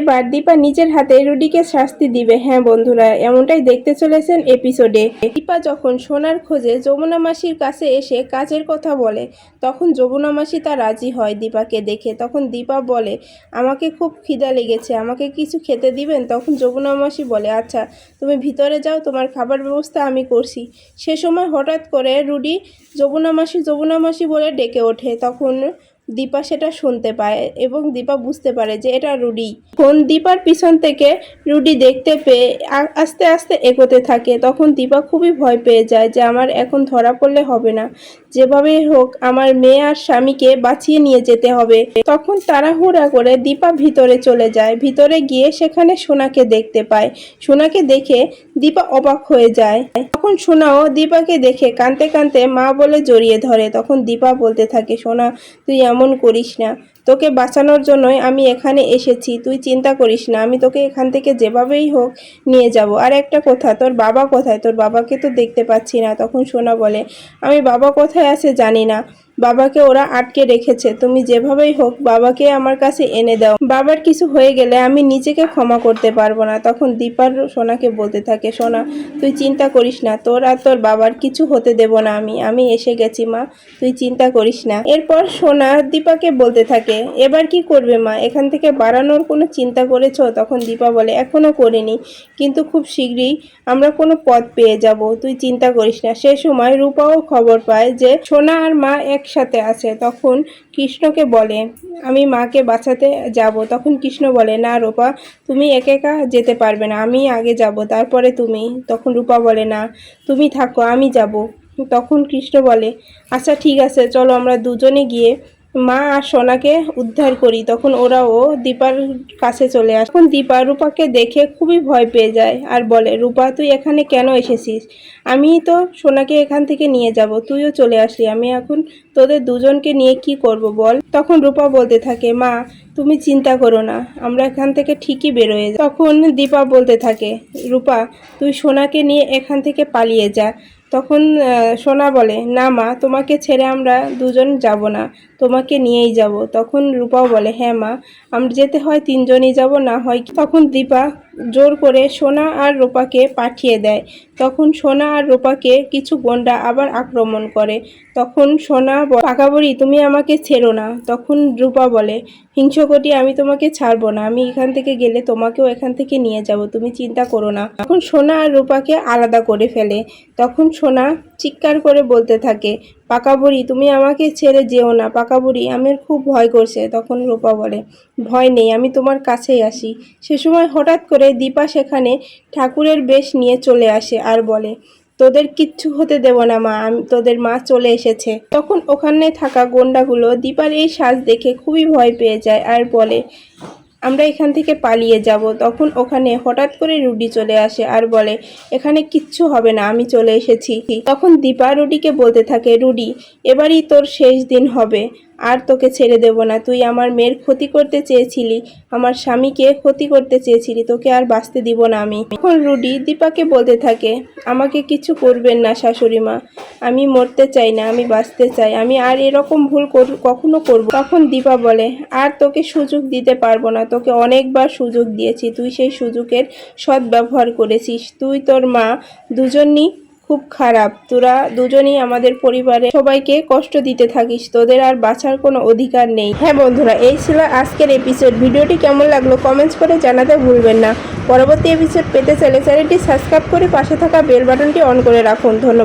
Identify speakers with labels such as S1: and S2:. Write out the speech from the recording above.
S1: এবার দীপা নিজের হাতে রুডিকে শাস্তি দিবে। হ্যাঁ বন্ধুরা, এমনটাই দেখতে চলেছেন এপিসোডে। দীপা যখন সোনার খোঁজে যমুনা মাসির কাছে এসে কাজের কথা বলে, তখন যমুনা মাসি তা রাজি হয় দীপাকে দেখে। তখন দীপা বলে, আমাকে খুব খিদা লেগেছে, আমাকে কিছু খেতে দিবেন? তখন যমুনা মাসি বলে আচ্ছা তুমি ভিতরে যাও, তোমার খাবার ব্যবস্থা আমি করছি। সে সময় হঠাৎ করে রুডি যমুনা মাসি যমুনা মাসি বলে ডেকে ওঠে। তখন দীপা সেটা শুনতে পায় এবং দীপা বুঝতে পারে যে এটা রুডি। ফোন দীপার পিছন থেকে রুডি দেখতে পেয়ে আস্তে আস্তে এগোতে থাকে, তখন দীপা খুবই ভয় পেয়ে যায় যে আমার এখন ধরা পড়লে হবে না। যেভাবেই হোক, আমার মেয়ে আর স্বামীকে বাঁচিয়ে নিয়ে যেতে হবে। তখন তাড়াহুড়া করে দীপা ভিতরে চলে যায়। ভিতরে গিয়ে সেখানে সোনাকে দেখতে পায়। সোনাকে দেখে দীপা অবাক হয়ে যায়। তখন সোনাও দীপাকে দেখে কাঁদতে কাঁদতে মা বলে জড়িয়ে ধরে। তখন দীপা বলতে থাকে, সোনা, তুই এমন করিস না। তোকে বাঁচানোর জন্যই আমি এখানে এসেছি। তুই চিন্তা করিস না, আমি তোকে এখান থেকে যেভাবেই হোক নিয়ে যাব। আর একটা কথা, তোর বাবা কোথায়? তোর বাবাকে তো দেখতে পাচ্ছি না। তখন সোনা বলে, আমি বাবা কোথায় আছে জানি না। বাবাকে ওরা আটকে রেখেছে। তুমি যেভাবেই হোক বাবাকে আমার কাছে এনে দাও। বাবার কিছু হয়ে গেলে আমি নিজেকে ক্ষমা করতে পারব না। তখন দীপার সোনাকে বলতে থাকে, সোনা, তুই চিন্তা করিস না। তোর আর তোর বাবার কিছু হতে দেব না আমি। আমি এসে গেছি, মা। তুই চিন্তা করিস না। এরপর সোনা দীপাকে বলতে থাকে, এবার কি করবে, মা? এখান থেকে বাড়ানোর কোনো চিন্তা করেছ? তখন দীপা বলে, এখনও করিনি। কিন্তু খুব শীঘ্রই আমরা কোনো পথ পেয়ে যাব। তুই চিন্তা করিস না। সে সময় রূপাও খবর পায় যে সোনা আর মা একসাথে আছে, তখন কৃষ্ণকে বলে, আমি মাকে বাঁচাতে যাব। তখন কৃষ্ণ বলে, না রূপা, তুমি একা একা যেতে পারবে না, আমি আগে যাব, তারপরে তুমি। তখন রূপা বলে, না, তুমি থাকো, আমি যাব। তখন কৃষ্ণ বলে আচ্ছা ঠিক আছে, চলো, আমরা দুজনে গিয়ে মা আর সোনাকে উদ্ধার করি। তখন ওরাও দীপার কাছে চলে আসে। তখন দীপা রূপাকে দেখে খুবই ভয় পেয়ে যায় আর বলে, রূপা, তুই এখানে কেন এসেছিস? আমি তো সোনাকে এখান থেকে নিয়ে যাব, তুইও চলে আসলি। আমি এখন তোদের দুজনকে নিয়ে কি করব বল? তখন রূপা বলতে থাকে, মা, তুমি চিন্তা করো না, আমরা এখান থেকে ঠিকই বেরোয় তখন দীপা বলতে থাকে, রূপা, তুই সোনাকে নিয়ে এখান থেকে পালিয়ে যা। তখন সোনা বলে, না মা, তোমাকে ছেড়ে আমরা দুজন যাব না, তোমাকে নিয়েই যাব। তখন রূপাও বলে হ্যাঁ মা, আমরা যেতে হয় তিনজনই যাব, না হয় কি-" তখন দীপা জোর করে সোনা আর রূপাকে পাঠিয়ে দেয়। তখন সোনা আর রূপাকে কিছু গন্ডা আবার আক্রমণ করে। তখন সোনা পাকাবুড়ি তুমি আমাকে ছেড়ো না। তখন রূপা বলে, হিংসকটি, আমি তোমাকে ছাড়বো না। আমি এখান থেকে গেলে তোমাকেও এখান থেকে নিয়ে যাব। তুমি চিন্তা করো না। তখন সোনা আর রূপাকে আলাদা করে ফেলে। তখন সোনা চিৎকার করে বলতে থাকে পাকা বুড়ি, তুমি আমাকে ছেড়ে যেও না। পাকা বুড়ি, আমার খুব ভয় করছে, তখন রূপা বলে। ভয় নেই, আমি তোমার কাছেই আসি। সে সময় হঠাৎ করে দীপা সেখানে ঠাকুরের বেশ নিয়ে চলে আসে আর বলে, তোদের কিচ্ছু হতে দেব না মা, আমি, তোদের মা চলে এসেছে। তখন ওখানে থাকা গন্ডাগুলো দীপার এই সাজ দেখে খুবই ভয় পেয়ে যায় আর বলে আমরা এখান থেকে পালিয়ে যাব। তখন ওখানে হঠাৎ করে রুডি চলে আসে আর বলে, এখানে কিচ্ছু হবে না, আমি চলে এসেছি। তখন দীপা রুডিকে বলতে থাকে, রুডি, এবারই তোর শেষ দিন হবে। আর তোকে ছেড়ে দেব না। তুই আমার মেয়ের ক্ষতি করতে চেয়েছিলি, আমার স্বামীকে ক্ষতি করতে চেয়েছিলি, তোকে আর বাঁচতে দিব না আমি। এখন রুডি দীপাকে বলতে থাকে, আমাকে কিছু করবেন না শাশুড়ি মা, আমি মরতে চাই না, আমি বাঁচতে চাই, আমি আর এরকম ভুল কখনো করব তখন দীপা বলে, আর তোকে সুযোগ দিতে পারব না, তোকে অনেকবার সুযোগ দিয়েছি, তুই সেই সুযোগের সদ্ব্যবহার করেছিস, তুই তোর মা দুজনই খুব খারাপ। তোরা দুজনই আমাদের পরিবারে সবাইকে কষ্ট দিতে থাকিস, তোদের আর বাঁচার কোনো অধিকার নেই। হ্যাঁ বন্ধুরা, এই ছিল আজকের এপিসোড ভিডিওটি কেমন লাগল কমেন্টস করে জানাতে ভুলবেন না। পরবর্তী এপিসোড পেতে চাইলে চ্যানেলটি সাবস্ক্রাইব করে পাশে থাকা বেল বাটনটি অন করে রাখুন। ধন্যবাদ।